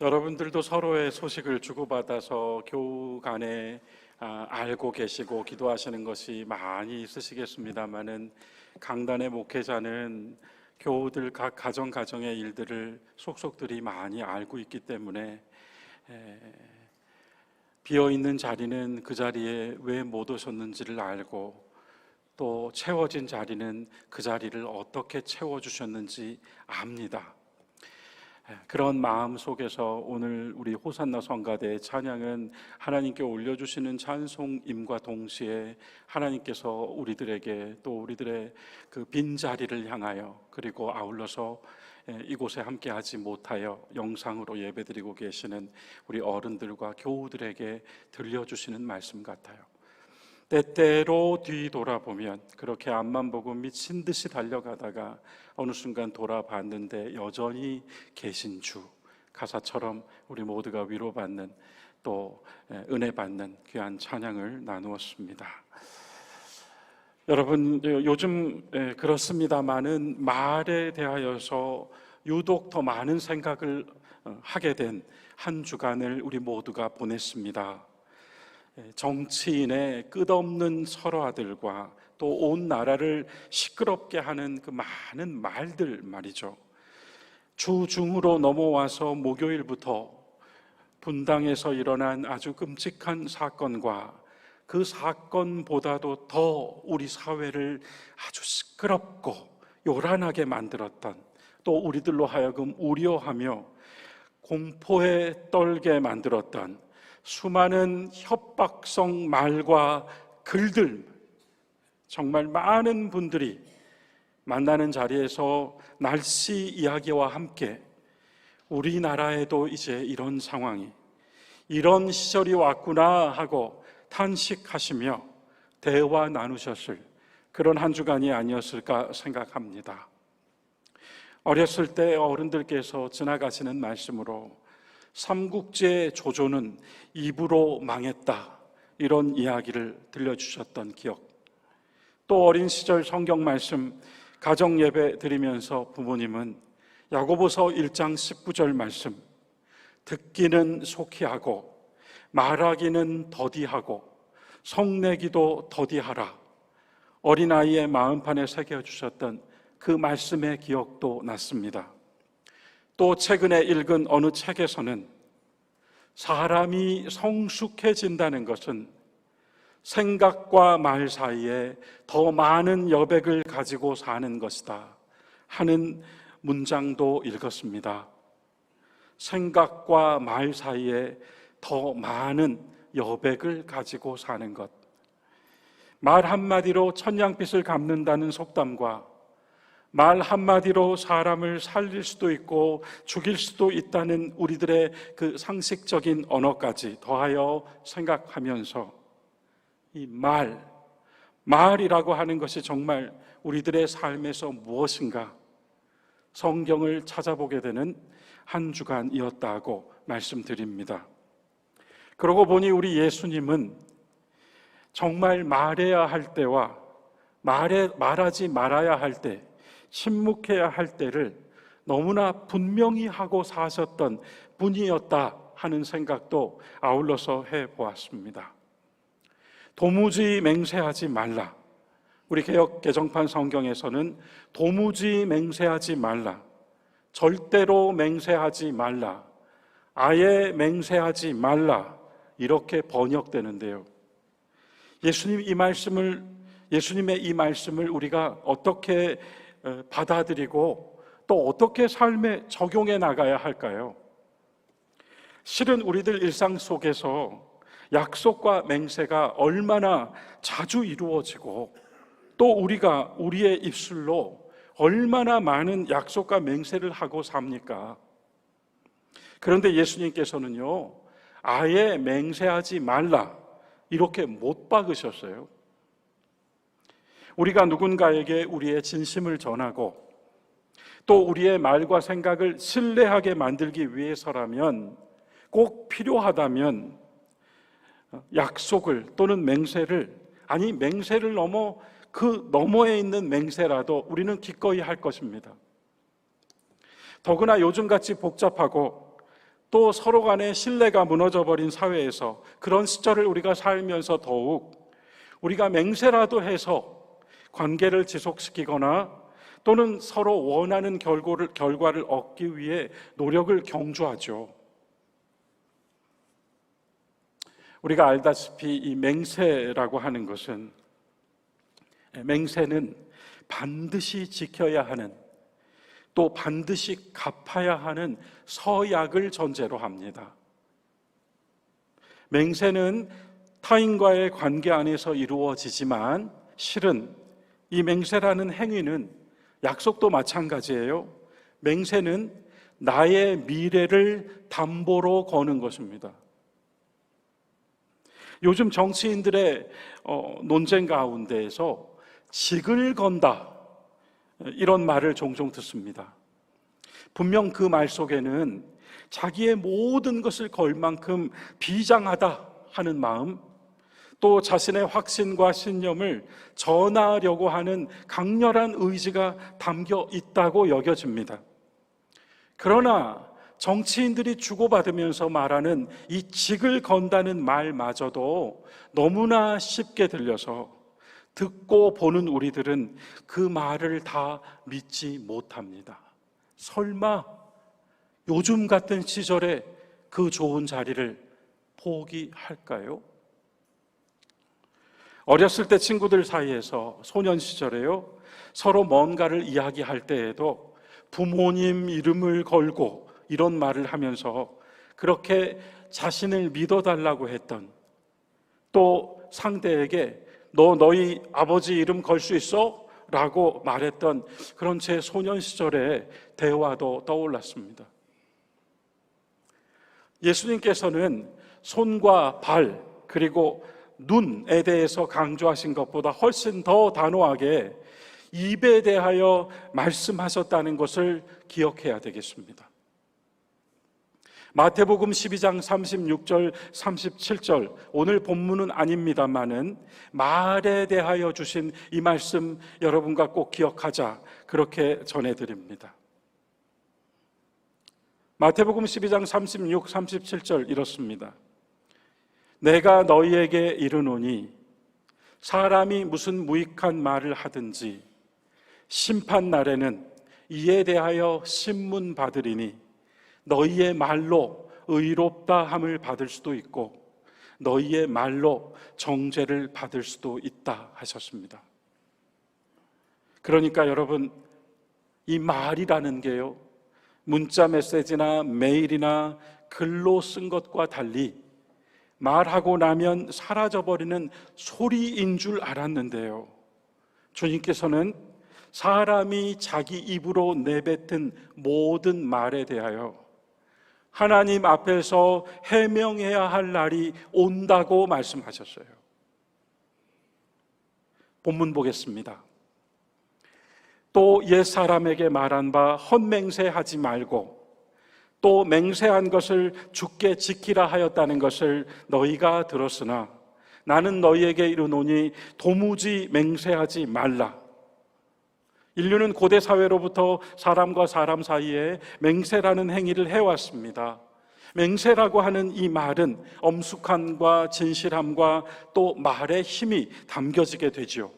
여러분들도 서로의 소식을 주고받아서 교우 간에 아, 알고 계시고 기도하시는 것이 많이 있으시겠습니다만은 강단의 목회자는 교우들 각 가정 가정의 일들을 속속들이 많이 알고 있기 때문에 에, 비어 있는 자리는 그 자리에 왜 못 오셨는지를 알고 또 채워진 자리는 그 자리를 어떻게 채워 주셨는지 압니다. 그런 마음 속에서 오늘 우리 호산나 성가대의 찬양은 하나님께 올려주시는 찬송임과 동시에 하나님께서 우리들에게 또 우리들의 그 빈 자리를 향하여 그리고 아울러서 예, 이곳에 함께 하지 못하여 영상으로 예배드리고 계시는 우리 어른들과 교우들에게 들려주시는 말씀 같아요. 때때로 뒤돌아보면 그렇게 앞만 보고 미친 듯이 달려가다가 어느 순간 돌아봤는데 여전히 계신 주 가사처럼 우리 모두가 위로받는 또 은혜 받는 귀한 찬양을 나누었습니다. 여러분 요즘 그렇습니다만은 말에 대하여서 유독 더 많은 생각을 어, 하게 된 한 주간을 우리 모두가 보냈습니다. 정치인의 끝없는 설화들과 또 온 나라를 시끄럽게 하는 그 많은 말들 말이죠. 주중으로 넘어와서 목요일부터 분당에서 일어난 아주 끔찍한 사건과 그 사건보다도 더 우리 사회를 아주 시끄럽고 요란하게 만들었던 또 우리들로 하여금 우려하며 공포에 떨게 만들었던 수많은 협박성 말과 글들 정말 많은 분들이 만나는 자리에서 날씨 이야기와 함께 우리나라에도 이제 이런 상황이 이런 시절이 왔구나 하고 탄식하시며 대화 나누셨을 그런 한 주간이 아니었을까 생각합니다. 어렸을 때 어른들께서 지나가시는 말씀으로 삼국지의 조조는 입으로 망했다. 이런 이야기를 들려주셨던 기억. 또 어린 시절 성경 말씀 가정 예배 드리면서 부모님은 야고보서 1장 19절 말씀 듣기는 속히 하고 말하기는 더디하고 성내기도 더디하라. 어린아이의 마음판에 새겨주셨던 그 말씀의 기억도 났습니다. 또 최근에 읽은 어느 책에서는 사람이 성숙해진다는 것은 생각과 말 사이에 더 많은 여백을 가지고 사는 것이다 하는 문장도 읽었습니다. 생각과 말 사이에 더 많은 여백을 가지고 사는 것. 말 한마디로 천냥빛을 갚는다는 속담과 말 한마디로 사람을 살릴 수도 있고 죽일 수도 있다는 우리들의 그 상식적인 언어까지 더하여 생각하면서 이 말, 말이라고 하는 것이 정말 우리들의 삶에서 무엇인가 성경을 찾아보게 되는 한 주간이었다고 말씀드립니다. 그러고 보니 우리 예수님은 정말 말해야 할 때와 말해, 말하지 말아야 할 때, 침묵해야 할 때를 너무나 분명히 하고 사셨던 분이었다 하는 생각도 아울러서 해 보았습니다. 도무지 맹세하지 말라. 우리 개혁 개정판 성경에서는 도무지 맹세하지 말라. 절대로 맹세하지 말라. 아예 맹세하지 말라. 이렇게 번역되는데요. 예수님 이 말씀을 예수님의 이 말씀을 우리가 어떻게 어, 받아들이고 또 어떻게 삶에 적용해 나가야 할까요? 실은 우리들 일상 속에서 약속과 맹세가 얼마나 자주 이루어지고 또 우리가 우리의 입술로 얼마나 많은 약속과 맹세를 하고 삽니까? 그런데 예수님께서는요, 아예 맹세하지 말라. 이렇게 못 박으셨어요. 우리가 누군가에게 우리의 진심을 전하고 또 우리의 말과 생각을 신뢰하게 만들기 위해서라면 꼭 필요하다면 약속을 또는 맹세를 아니 맹세를 넘어 그 너머에 있는 맹세라도 우리는 기꺼이 할 것입니다. 더구나 요즘같이 복잡하고 또 서로 간의 신뢰가 무너져 버린 사회에서 그런 시절을 우리가 살면서 더욱 우리가 맹세라도 해서 관계를 지속시키거나 또는 서로 원하는 결과를, 결과를 얻기 위해 노력을 경주하죠. 우리가 알다시피 이 맹세라고 하는 것은 맹세는 반드시 지켜야 하는 또 반드시 갚아야 하는 서약을 전제로 합니다. 맹세는 타인과의 관계 안에서 이루어지지만 실은 이 맹세라는 행위는 약속도 마찬가지예요. 맹세는 나의 미래를 담보로 거는 것입니다. 요즘 정치인들의 어, 논쟁 가운데에서 직을 건다 이런 말을 종종 듣습니다. 분명 그 말 속에는 자기의 모든 것을 걸 만큼 비장하다 하는 마음, 또 자신의 확신과 신념을 전하려고 하는 강렬한 의지가 담겨 있다고 여겨집니다. 그러나 정치인들이 주고받으면서 말하는 이 직을 건다는 말마저도 너무나 쉽게 들려서 듣고 보는 우리들은 그 말을 다 믿지 못합니다. 설마 요즘 같은 시절에 그 좋은 자리를 포기할까요? 어렸을 때 친구들 사이에서 소년 시절에요. 서로 뭔가를 이야기할 때에도 부모님 이름을 걸고 이런 말을 하면서 그렇게 자신을 믿어달라고 했던 또 상대에게 너 너희 아버지 이름 걸 수 있어? 라고 말했던 그런 제 소년 시절의 대화도 떠올랐습니다. 예수님께서는 손과 발 그리고 눈에 대해서 강조하신 것보다 훨씬 더 단호하게 입에 대하여 말씀하셨다는 것을 기억해야 되겠습니다. 마태복음 12장 36절, 37절, 오늘 본문은 아닙니다만은 말에 대하여 주신 이 말씀 여러분과 꼭 기억하자. 그렇게 전해 드립니다. 마태복음 12장 36, 37절 이렇습니다. 내가 너희에게 이르노니 사람이 무슨 무익한 말을 하든지 심판 날에는 이에 대하여 신문 받으리니 너희의 말로 의롭다 함을 받을 수도 있고 너희의 말로 정죄를 받을 수도 있다 하셨습니다. 그러니까 여러분 이 말이라는 게요. 문자 메시지나 메일이나 글로 쓴 것과 달리 말하고 나면 사라져버리는 소리인 줄 알았는데요. 주님께서는 사람이 자기 입으로 내뱉은 모든 말에 대하여 하나님 앞에서 해명해야 할 날이 온다고 말씀하셨어요. 본문 보겠습니다. 또 옛사람에게 말한 바 헛맹세하지 말고 또 맹세한 것을 죽게 지키라 하였다는 것을 너희가 들었으나 나는 너희에게 이르노니 도무지 맹세하지 말라. 인류는 고대 사회로부터 사람과 사람 사이에 맹세라는 행위를 해왔습니다. 맹세라고 하는 이 말은 엄숙함과 진실함과 또 말의 힘이 담겨지게 되지요.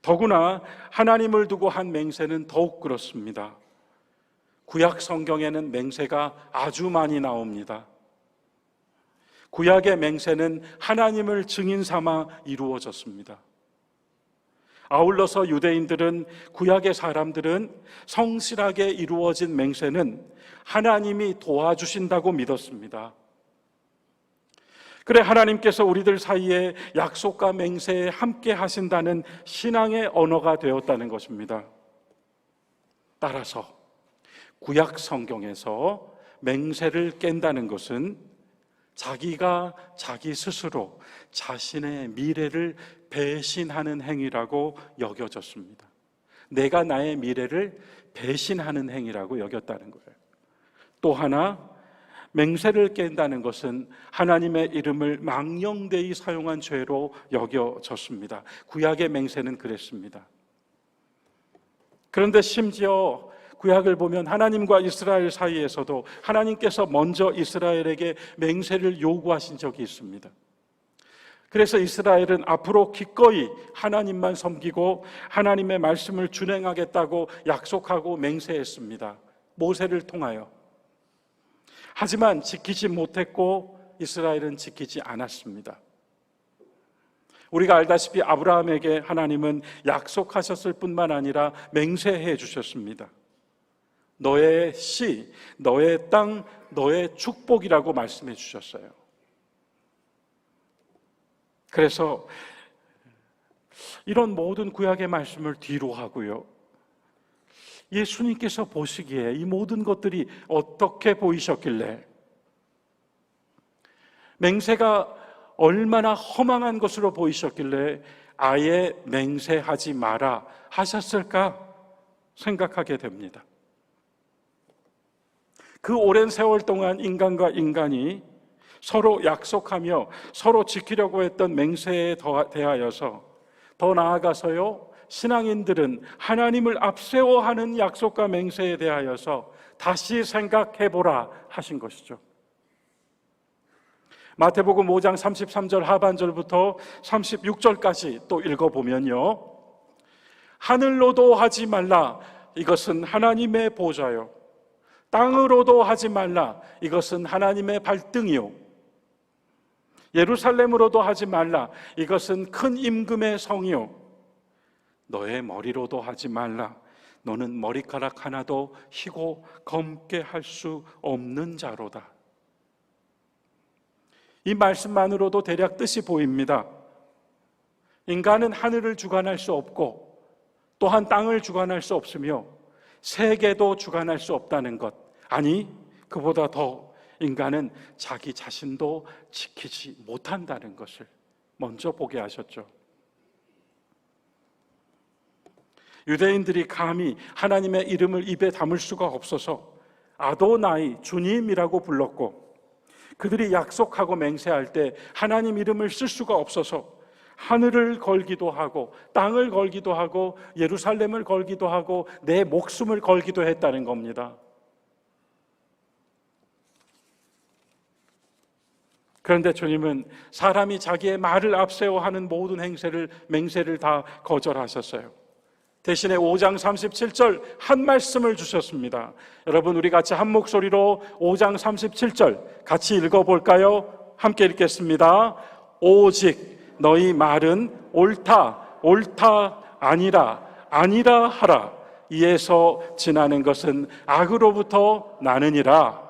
더구나 하나님을 두고 한 맹세는 더욱 그렇습니다. 구약 성경에는 맹세가 아주 많이 나옵니다. 구약의 맹세는 하나님을 증인 삼아 이루어졌습니다. 아울러서 유대인들은 구약의 사람들은 성실하게 이루어진 맹세는 하나님이 도와주신다고 믿었습니다. 그래 하나님께서 우리들 사이에 약속과 맹세에 함께 하신다는 신앙의 언어가 되었다는 것입니다. 따라서 구약 성경에서 맹세를 깬다는 것은 자기가 자기 스스로 자신의 미래를 배신하는 행위라고 여겨졌습니다. 내가 나의 미래를 배신하는 행위라고 여겼다는 거예요. 또 하나 맹세를 깬다는 것은 하나님의 이름을 망령되이 사용한 죄로 여겨졌습니다. 구약의 맹세는 그랬습니다. 그런데 심지어 구약을 보면 하나님과 이스라엘 사이에서도 하나님께서 먼저 이스라엘에게 맹세를 요구하신 적이 있습니다. 그래서 이스라엘은 앞으로 기꺼이 하나님만 섬기고 하나님의 말씀을 준행하겠다고 약속하고 맹세했습니다. 모세를 통하여. 하지만 지키지 못했고 이스라엘은 지키지 않았습니다. 우리가 알다시피 아브라함에게 하나님은 약속하셨을 뿐만 아니라 맹세해 주셨습니다. 너의 씨, 너의 땅, 너의 축복이라고 말씀해 주셨어요. 그래서 이런 모든 구약의 말씀을 뒤로 하고요. 예수님께서 보시기에 이 모든 것들이 어떻게 보이셨길래 맹세가 얼마나 허망한 것으로 보이셨길래 아예 맹세하지 마라 하셨을까 생각하게 됩니다. 그 오랜 세월 동안 인간과 인간이 서로 약속하며 서로 지키려고 했던 맹세에 더- 대하여서 더 나아가서요, 신앙인들은 하나님을 앞세워 하는 약속과 맹세에 대하여서 다시 생각해보라 하신 것이죠. 마태복음 5장 33절 하반절부터 36절까지 또 읽어보면요. 하늘로도 하지 말라. 이것은 하나님의 보좌요. 땅으로도 하지 말라. 이것은 하나님의 발등이요. 예루살렘으로도 하지 말라. 이것은 큰 임금의 성이요. 너의 머리로도 하지 말라. 너는 머리카락 하나도 희고 검게 할 수 없는 자로다. 이 말씀만으로도 대략 뜻이 보입니다. 인간은 하늘을 주관할 수 없고 또한 땅을 주관할 수 없으며 세계도 주관할 수 없다는 것. 아니, 그보다 더 인간은 자기 자신도 지키지 못한다는 것을 먼저 보게 하셨죠. 유대인들이 감히 하나님의 이름을 입에 담을 수가 없어서 아도나이 주님이라고 불렀고 그들이 약속하고 맹세할 때 하나님 이름을 쓸 수가 없어서 하늘을 걸기도 하고 땅을 걸기도 하고 예루살렘을 걸기도 하고 내 목숨을 걸기도 했다는 겁니다. 그런데 주님은 사람이 자기의 말을 앞세워 하는 모든 행세를 맹세를 다 거절하셨어요. 대신에 5장 37절 한 말씀을 주셨습니다. 여러분 우리 같이 한 목소리로 5장 37절 같이 읽어 볼까요? 함께 읽겠습니다. 오직 너희 말은 옳다 옳다 아니라 아니라 하라. 이에서 지나는 것은 악으로부터 나느니라.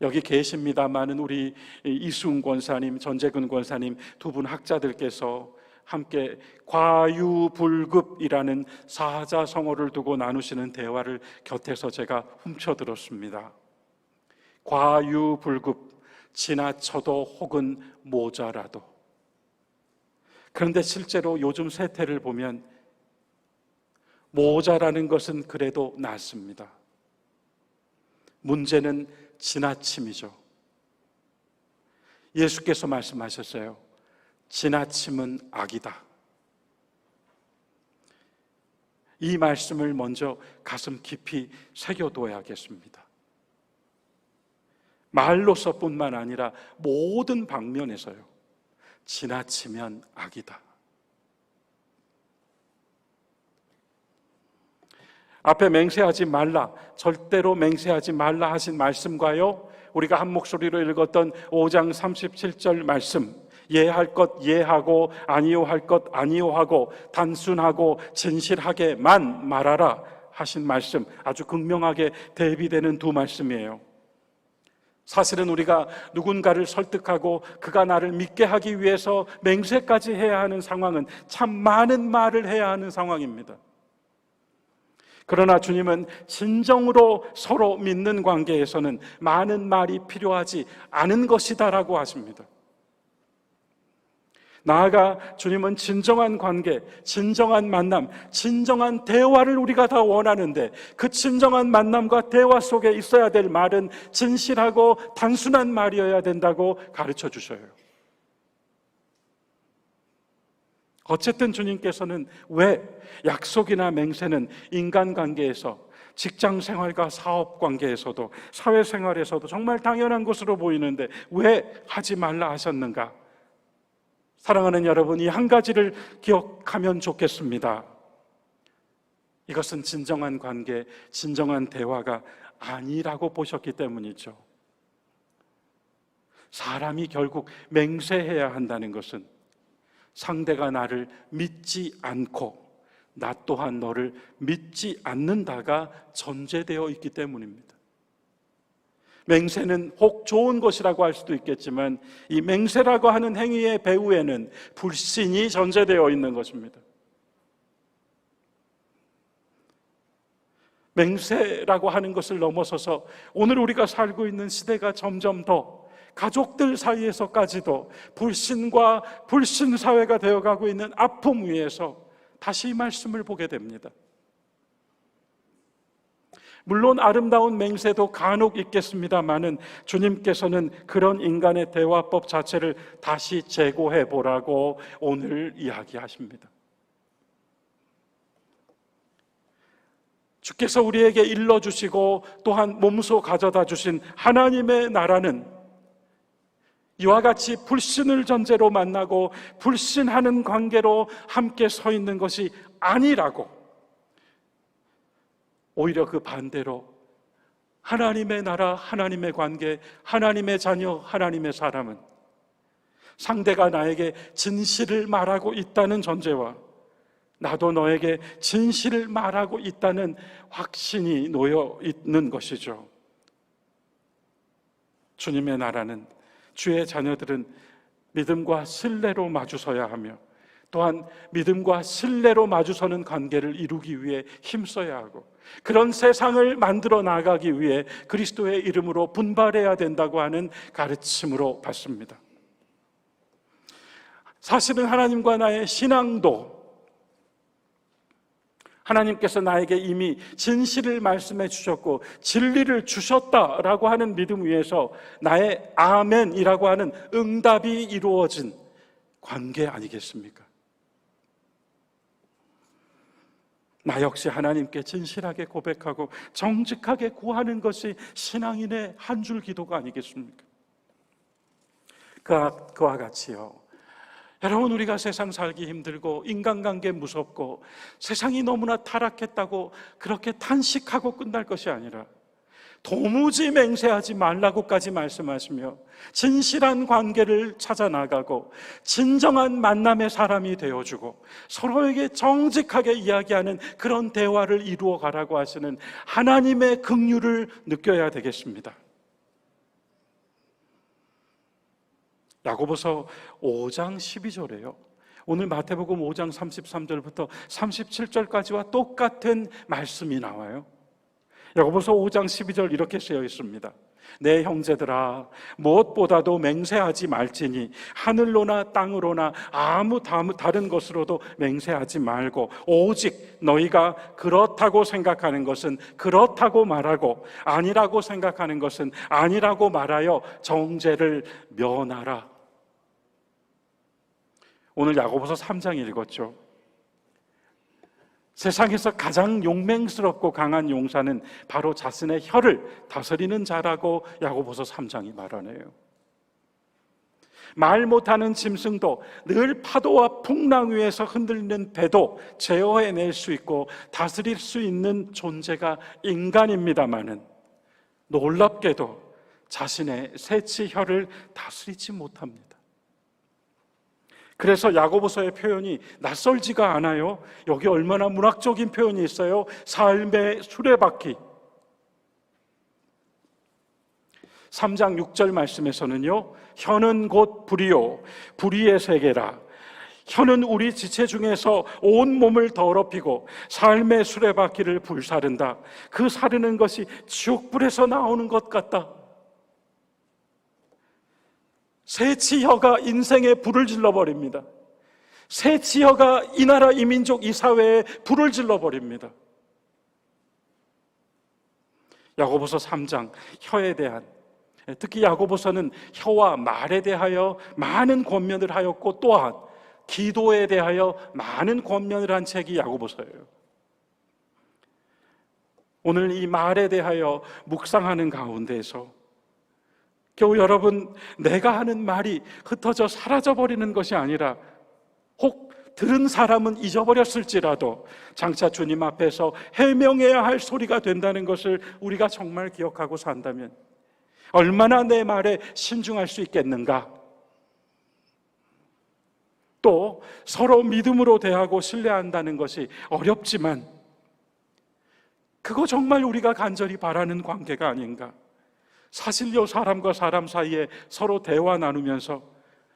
여기 계십니다만은 우리 이수은 권사님, 전재근 권사님 두 분 학자들께서 함께 과유불급이라는 사자성어를 두고 나누시는 대화를 곁에서 제가 훔쳐 들었습니다. 과유불급, 지나쳐도 혹은 모자라도. 그런데 실제로 요즘 세태를 보면 모자라는 것은 그래도 낫습니다. 문제는 지나침이죠. 예수께서 말씀하셨어요. 지나침은 악이다. 이 말씀을 먼저 가슴 깊이 새겨둬야겠습니다. 말로서뿐만 아니라 모든 방면에서요. 지나치면 악이다. 앞에 맹세하지 말라, 절대로 맹세하지 말라 하신 말씀과요, 우리가 한 목소리로 읽었던 5장 37절 말씀, 예할 것 예하고 아니요 할 것 아니요 하고 단순하고 진실하게만 말하라 하신 말씀, 아주 극명하게 대비되는 두 말씀이에요. 사실은 우리가 누군가를 설득하고 그가 나를 믿게 하기 위해서 맹세까지 해야 하는 상황은 참 많은 말을 해야 하는 상황입니다. 그러나 주님은 진정으로 서로 믿는 관계에서는 많은 말이 필요하지 않은 것이다라고 하십니다. 나아가 주님은 진정한 관계, 진정한 만남, 진정한 대화를 우리가 다 원하는데 그 진정한 만남과 대화 속에 있어야 될 말은 진실하고 단순한 말이어야 된다고 가르쳐 주셔요. 어쨌든 주님께서는 왜 약속이나 맹세는 인간 관계에서 직장 생활과 사업 관계에서도 사회 생활에서도 정말 당연한 것으로 보이는데 왜 하지 말라 하셨는가? 사랑하는 여러분, 이 한 가지를 기억하면 좋겠습니다. 이것은 진정한 관계, 진정한 대화가 아니라고 보셨기 때문이죠. 사람이 결국 맹세해야 한다는 것은 상대가 나를 믿지 않고 나 또한 너를 믿지 않는다가 전제되어 있기 때문입니다. 맹세는 혹 좋은 것이라고 할 수도 있겠지만 이 맹세라고 하는 행위의 배후에는 불신이 전제되어 있는 것입니다. 맹세라고 하는 것을 넘어서서 오늘 우리가 살고 있는 시대가 점점 더 가족들 사이에서까지도 불신과 불신 사회가 되어가고 있는 아픔 위에서 다시 이 말씀을 보게 됩니다. 물론 아름다운 맹세도 간혹 있겠습니다만은 주님께서는 그런 인간의 대화법 자체를 다시 재고해 보라고 오늘 이야기하십니다. 주께서 우리에게 일러 주시고 또한 몸소 가져다 주신 하나님의 나라는 이와 같이 불신을 전제로 만나고 불신하는 관계로 함께 서 있는 것이 아니라고 오히려 그 반대로 하나님의 나라, 하나님의 관계, 하나님의 자녀, 하나님의 사람은 상대가 나에게 진실을 말하고 있다는 전제와 나도 너에게 진실을 말하고 있다는 확신이 놓여 있는 것이죠. 주님의 나라는 주의 자녀들은 믿음과 신뢰로 마주서야 하며 또한 믿음과 신뢰로 마주서는 관계를 이루기 위해 힘써야 하고 그런 세상을 만들어 나가기 위해 그리스도의 이름으로 분발해야 된다고 하는 가르침으로 받습니다. 사실은 하나님과 나의 신앙도 하나님께서 나에게 이미 진실을 말씀해 주셨고 진리를 주셨다라고 하는 믿음 위에서 나의 아멘이라고 하는 응답이 이루어진 관계 아니겠습니까? 나 역시 하나님께 진실하게 고백하고 정직하게 구하는 것이 신앙인의 한 줄 기도가 아니겠습니까? 그와 같이요. 여러분 우리가 세상 살기 힘들고 인간관계 무섭고 세상이 너무나 타락했다고 그렇게 탄식하고 끝날 것이 아니라 도무지 맹세하지 말라고까지 말씀하시며 진실한 관계를 찾아 나가고 진정한 만남의 사람이 되어주고 서로에게 정직하게 이야기하는 그런 대화를 이루어 가라고 하시는 하나님의 긍휼을 느껴야 되겠습니다. 야고보서 5장 12절에요. 오늘 마태복음 5장 33절부터 37절까지와 똑같은 말씀이 나와요. 야고보서 5장 12절 이렇게 쓰여 있습니다. 내 형제들아 무엇보다도 맹세하지 말지니 하늘로나 땅으로나 아무 다른 것으로도 맹세하지 말고 오직 너희가 그렇다고 생각하는 것은 그렇다고 말하고 아니라고 생각하는 것은 아니라고 말하여 정죄를 면하라. 오늘 야고보서 3장 읽었죠. 세상에서 가장 용맹스럽고 강한 용사는 바로 자신의 혀를 다스리는 자라고 야고보서 3장이 말하네요. 말 못하는 짐승도 늘 파도와 풍랑 위에서 흔들리는 배도 제어해낼 수 있고 다스릴 수 있는 존재가 인간입니다마는 놀랍게도 자신의 새치 혀를 다스리지 못합니다. 그래서 야고보서의 표현이 낯설지가 않아요. 여기 얼마나 문학적인 표현이 있어요. 삶의 수레바퀴. 3장 6절 말씀에서는요. 혀는 곧 불이요 불의의 세계라. 혀는 우리 지체 중에서 온 몸을 더럽히고 삶의 수레바퀴를 불사른다. 그 사르는 것이 지옥불에서 나오는 것 같다. 새치혀가 인생에 불을 질러버립니다. 새치혀가 이 나라, 이 민족, 이 사회에 불을 질러버립니다. 야고보서 3장 혀에 대한 특히 야고보서는 혀와 말에 대하여 많은 권면을 하였고 또한 기도에 대하여 많은 권면을 한 책이 야고보서예요. 오늘 이 말에 대하여 묵상하는 가운데에서 겨우 여러분 내가 하는 말이 흩어져 사라져 버리는 것이 아니라 혹 들은 사람은 잊어버렸을지라도 장차 주님 앞에서 해명해야 할 소리가 된다는 것을 우리가 정말 기억하고 산다면 얼마나 내 말에 신중할 수 있겠는가? 또 서로 믿음으로 대하고 신뢰한다는 것이 어렵지만 그거 정말 우리가 간절히 바라는 관계가 아닌가? 사실요 사람과 사람 사이에 서로 대화 나누면서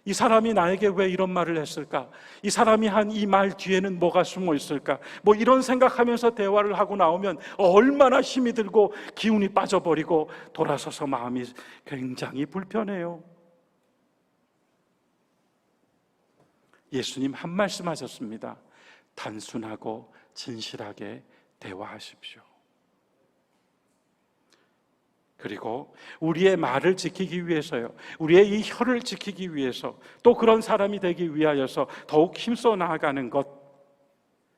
이 사람이 나에게 왜 이런 말을 했을까? 이 사람이 한 이 말 뒤에는 뭐가 숨어 있을까? 뭐 이런 생각하면서 대화를 하고 나오면 얼마나 힘이 들고 기운이 빠져버리고 돌아서서 마음이 굉장히 불편해요. 예수님 한 말씀 하셨습니다. 단순하고 진실하게 대화하십시오. 그리고 우리의 말을 지키기 위해서요. 우리의 이 혀를 지키기 위해서 또 그런 사람이 되기 위하여서 더욱 힘써 나아가는 것.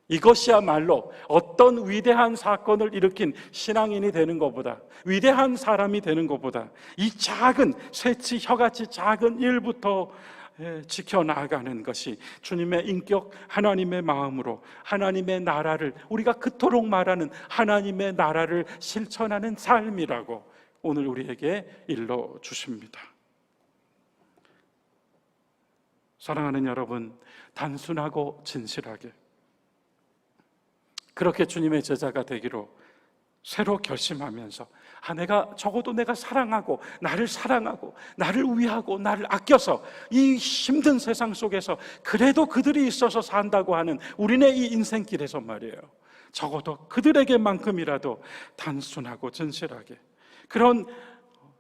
이것이야말로 어떤 위대한 사건을 일으킨 신앙인이 되는 것보다 위대한 사람이 되는 것보다 이 작은 새치 혀같이 작은 일부터 예, 지켜나가는 것이 주님의 인격, 하나님의 마음으로 하나님의 나라를 우리가 그토록 말하는 하나님의 나라를 실천하는 삶이라고 오늘 우리에게 일러 주십니다. 사랑하는 여러분, 단순하고 진실하게 그렇게 주님의 제자가 되기로 새로 결심하면서 아 내가 적어도 내가 사랑하고 나를 사랑하고 나를 위하고 나를 아껴서 이 힘든 세상 속에서 그래도 그들이 있어서 산다고 하는 우리네 이 인생길에서 말이에요. 적어도 그들에게만큼이라도 단순하고 진실하게 그런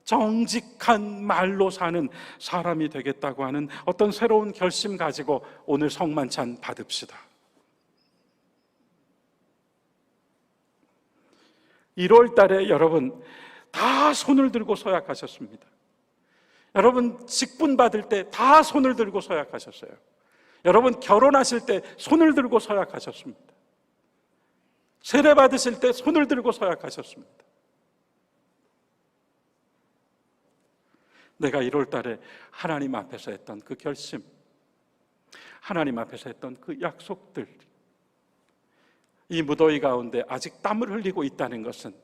정직한 말로 사는 사람이 되겠다고 하는 어떤 새로운 결심 가지고 오늘 성만찬 받읍시다. 1월 달에 여러분 다 손을 들고 서약하셨습니다. 여러분 직분 받을 때 다 손을 들고 서약하셨어요. 여러분 결혼하실 때 손을 들고 서약하셨습니다. 세례 받으실 때 손을 들고 서약하셨습니다. 내가 1월 달에 하나님 앞에서 했던 그 결심, 하나님 앞에서 했던 그 약속들, 이 무더위 가운데 아직 땀을 흘리고 있다는 것은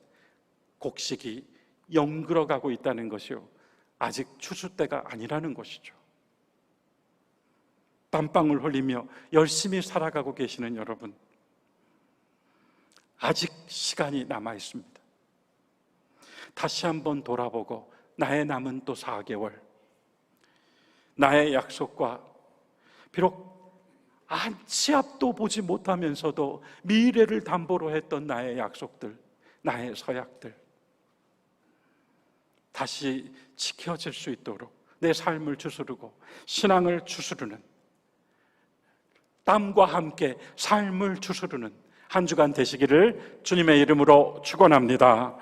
곡식이 영글어가고 있다는 것이요. 아직 추수 때가 아니라는 것이죠. 땀방울 흘리며 열심히 살아가고 계시는 여러분, 아직 시간이 남아 있습니다. 다시 한번 돌아보고 나의 남은 또 4개월, 나의 약속과 비록 안치 앞도 보지 못하면서도 미래를 담보로 했던 나의 약속들, 나의 서약들, 다시 지켜질 수 있도록 내 삶을 주스르고 신앙을 주스르는 땀과 함께 삶을 주스르는 한 주간 되시기를 주님의 이름으로 축원합니다.